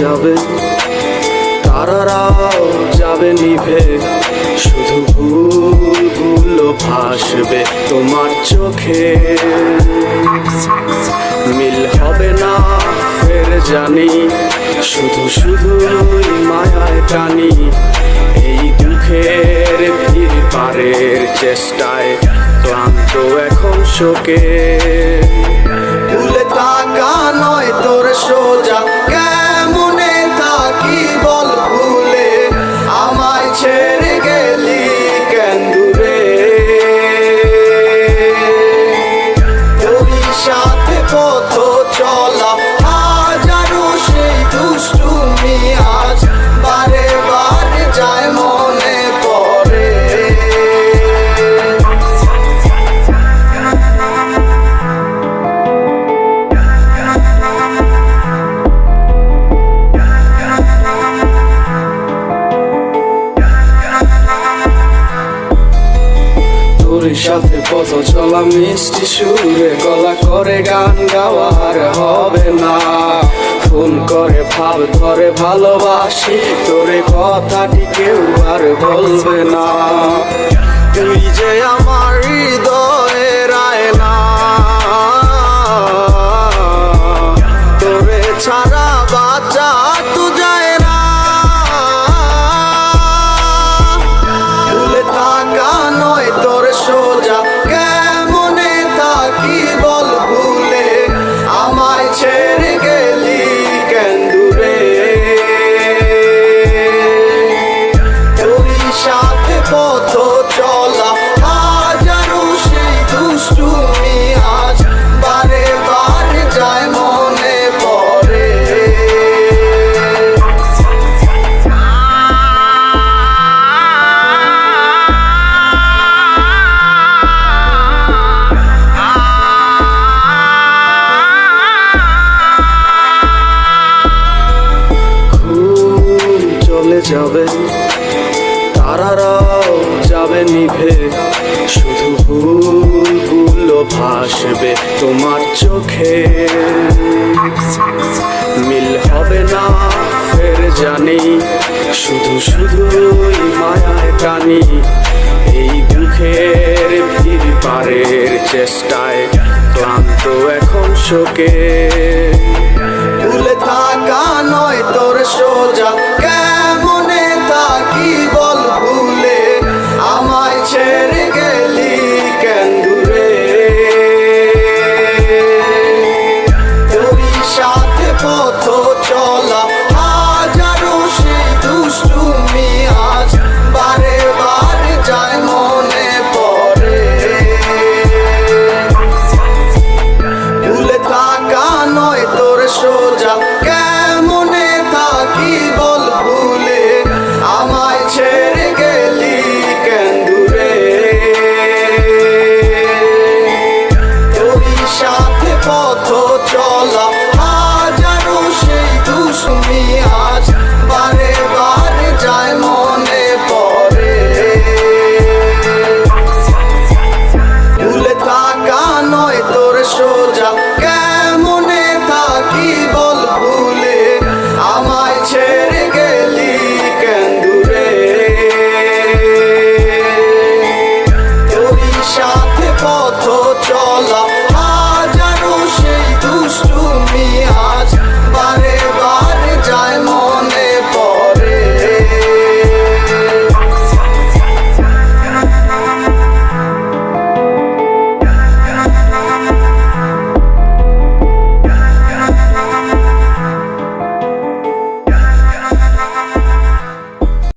যাবে, তারারাও যাবে নিভে। শুধু ভুল ভুলো ভাসবে তোমার চোখে। মিল হবে না ফের জানি, শুধু শুধুই মায়ায় টানি। এই দুঃখের ভিড় পারের চেষ্টায় ক্লান্ত এখন শোকে। তোর সাথে পথ চলা মিষ্টি সুরে গলা করে গান গাওয়ার হবে না। ফোন করে, ভাব ধরে ভালোবাসি, তোরে কথাটি কেউ আর বলবে না। তুই যে আমার হৃদয়ের তারারাও যাবে নিভে। শুধু ভুল ভাসবে তোমার চোখে। মিল হবে না ফের জানি, শুধু শুধুই মায়ায় টানি। এই দুঃখের ভিড় পারের চেষ্টায় ক্লান্ত এখন শোকে।